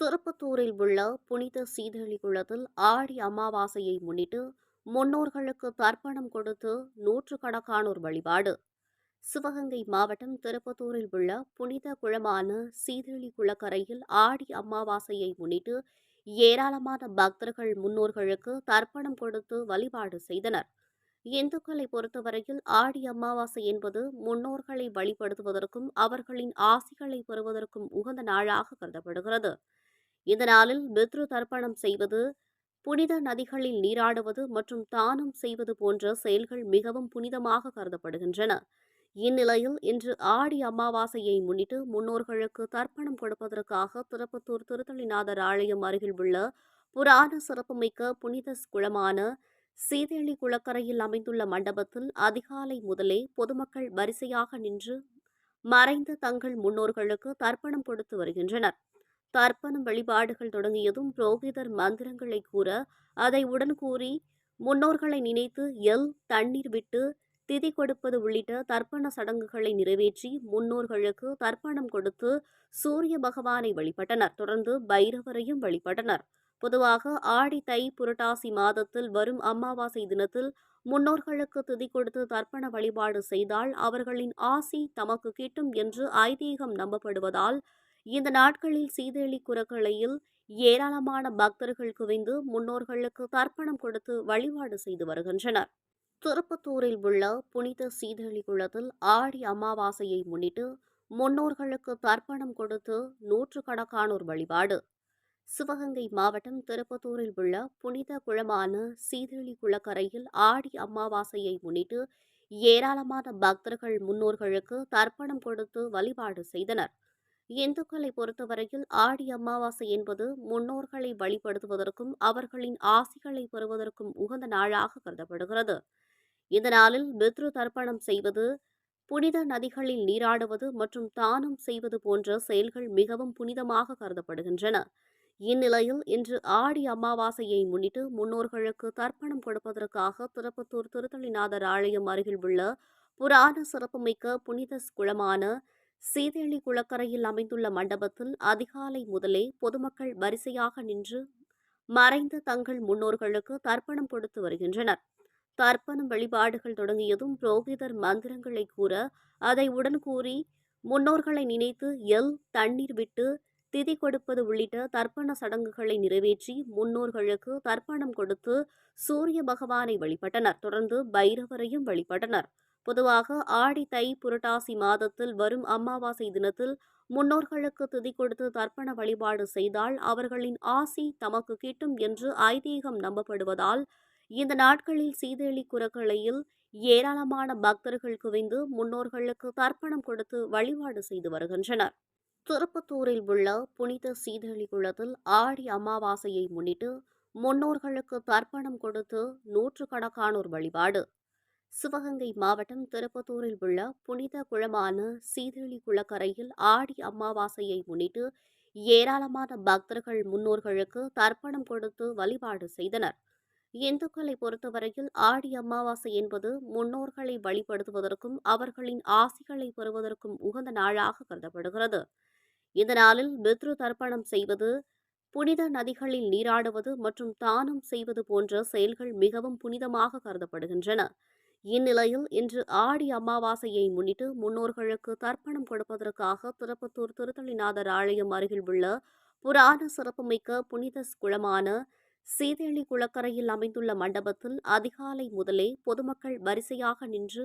திருப்பத்தூரில் உள்ள புனித சீதளி குளத்தில் ஆடி அமாவாசையை முன்னிட்டு முன்னோர்களுக்கு தர்ப்பணம் கொடுத்து நூற்றுக்கணக்கானோர் வழிபாடு. சிவகங்கை மாவட்டம் திருப்பத்தூரில் உள்ள புனித குளமான சீதளி குளக்கரையில் ஆடி அமாவாசையை முன்னிட்டு ஏராளமான பக்தர்கள் முன்னோர்களுக்கு தர்ப்பணம் கொடுத்து வழிபாடு செய்தனர். இந்துக்களை பொறுத்தவரையில் ஆடி அமாவாசை என்பது முன்னோர்களை வழிபடுத்துவதற்கும் அவர்களின் ஆசிகளை பெறுவதற்கும் உகந்த நாளாக கருதப்படுகிறது. இந்த நாளில் பித்ரு தர்ப்பணம் செய்வது புனித நதிகளில் நீராடுவது மற்றும் தானம் செய்வது போன்ற செயல்கள் மிகவும் புனிதமாக கருதப்படுகின்றன. இந்நிலையில் இன்று ஆடி அமாவாசையை முன்னிட்டு முன்னோர்களுக்கு தர்ப்பணம் கொடுப்பதற்காக திருப்பத்தூர் திருத்தளிநாதர் ஆலயம் அருகில் உள்ள புராண சிறப்புமிக்க புனித குளமான சீதேளி குளக்கரையில் அமைந்துள்ள மண்டபத்தில் அதிகாலை முதலே பொதுமக்கள் வரிசையாக நின்று மறைந்த தங்கள் முன்னோர்களுக்கு தர்ப்பணம் கொடுத்து வருகின்றனர். தர்ப்பணம் வழிபாடுகள் தொடங்கியதும் புரோகிதர் மந்திரங்களை கூற அதை உடன் கூறி முன்னோர்களை நினைத்து எல் தண்ணீர் விட்டு திதி கொடுப்பது உள்ளிட்ட தர்ப்பண சடங்குகளை நிறைவேற்றி முன்னோர்களுக்கு தர்ப்பணம் கொடுத்து சூரிய பகவானை வழிபட்டனர். தொடர்ந்து பைரவரையும் வழிபட்டனர். பொதுவாக ஆடி தை புரட்டாசி மாதத்தில் வரும் அமாவாசை தினத்தில் முன்னோர்களுக்கு திதி கொடுத்து தர்ப்பண வழிபாடு செய்தால் அவர்களின் ஆசி தமக்கு கிட்டும் என்று ஐதீகம் நம்பப்படுவதால் இந்த நாட்களில் சீதேளி குரக்கலையில் ஏராளமான பக்தர்கள் குவிந்து முன்னோர்களுக்கு தர்ப்பணம் கொடுத்து வழிபாடு செய்து வருகின்றனர். திருப்பத்தூரில் உள்ள புனித சீதேளி குளத்தில் ஆடி அமாவாசையை முன்னிட்டு முன்னோர்களுக்கு தர்ப்பணம் கொடுத்து நூற்றுக்கணக்கானோர் வழிபாடு. சிவகங்கை மாவட்டம் திருப்பத்தூரில் உள்ள புனித குளமான சீதேளி குளக்கரையில் ஆடி அமாவாசையை முன்னிட்டு ஏராளமான பக்தர்கள் முன்னோர்களுக்கு தர்ப்பணம் கொடுத்து வழிபாடு செய்தனர். இந்துக்களை பொறுத்தவரையில் ஆடி அமாவாசை என்பது முன்னோர்களை வழிபடுத்துவதற்கும் அவர்களின் ஆசைகளை பெறுவதற்கும் உகந்த நாளாக கருதப்படுகிறது. இந்த நாளில் பித்ரு தர்ப்பணம் செய்வது புனித நதிகளில் நீராடுவது மற்றும் தானம் செய்வது போன்ற செயல்கள் மிகவும் புனிதமாக கருதப்படுகின்றன. இந்நிலையில் இன்று ஆடி அமாவாசையை முன்னிட்டு முன்னோர்களுக்கு தர்ப்பணம் கொடுப்பதற்காக திருப்பத்தூர் திருத்தளிநாதர் ஆலயம் அருகில் உள்ள புராண சிறப்புமிக்க புனித குளமான சீதேளி குளக்கரையில் அமைந்துள்ள மண்டபத்தில் அதிகாலை முதலே பொதுமக்கள் வரிசையாக நின்று மறைந்த தங்கள் முன்னோர்களுக்கு தர்ப்பணம் கொடுத்து வருகின்றனர். தர்ப்பணம் வழிபாடுகள் தொடங்கியதும் புரோகிதர் மந்திரங்களை கூற அதை உடன் கூறி முன்னோர்களை நினைத்து எல் தண்ணீர் விட்டு திதி கொடுப்பது உள்ளிட்ட தர்ப்பண சடங்குகளை நிறைவேற்றி முன்னோர்களுக்கு தர்ப்பணம் கொடுத்து சூரிய பகவானை வழிபட்டனர். தொடர்ந்து பைரவரையும் வழிபட்டனர். பொதுவாக ஆடி தை புரட்டாசி மாதத்தில் வரும் அமாவாசை தினத்தில் முன்னோர்களுக்கு திதி கொடுத்து தர்ப்பண வழிபாடு செய்தால் அவர்களின் ஆசி தமக்கு கிட்டும் என்று ஐதீகம் நம்பப்படுவதால் இந்த நாட்களில் சீதேளி குரக்கலையில் ஏராளமான பக்தர்கள் குவிந்து முன்னோர்களுக்கு தர்ப்பணம் கொடுத்து வழிபாடு செய்து வருகின்றனர். திருப்பத்தூரில் உள்ள புனித சீதேளி குளத்தில் ஆடி அமாவாசையை முன்னிட்டு முன்னோர்களுக்கு தர்ப்பணம் கொடுத்து நூற்றுக்கணக்கானோர் வழிபாடு. சிவகங்கை மாவட்டம் திருப்பத்தூரில் உள்ள புனித குளமான சீதளி குளக்கரையில் ஆடி அமாவாசையை முன்னிட்டு ஏராளமான பக்தர்கள் முன்னோர்களுக்கு தர்ப்பணம் கொடுத்து வழிபாடு செய்தனர். இந்துக்களை பொறுத்தவரையில் ஆடி அமாவாசை என்பது முன்னோர்களை வழிபடுத்துவதற்கும் அவர்களின் ஆசிகளை பெறுவதற்கும் உகந்த நாளாக கருதப்படுகிறது. இந்த நாளில் பித்ரு தர்ப்பணம் செய்வது புனித நதிகளில் நீராடுவது மற்றும் தானம் செய்வது போன்ற செயல்கள் மிகவும் புனிதமாக கருதப்படுகின்றன. இந்நிலையில் இன்று ஆடி அமாவாசையை முன்னிட்டு முன்னோர்களுக்கு தர்ப்பணம் கொடுப்பதற்காக திருப்பத்தூர் திருத்தளிநாதர் ஆலயம் அருகில் உள்ள புராண சிறப்புமிக்க புனித குளமான சீதேளி குளக்கரையில் அமைந்துள்ள மண்டபத்தில் அதிகாலை முதலே பொதுமக்கள் வரிசையாக நின்று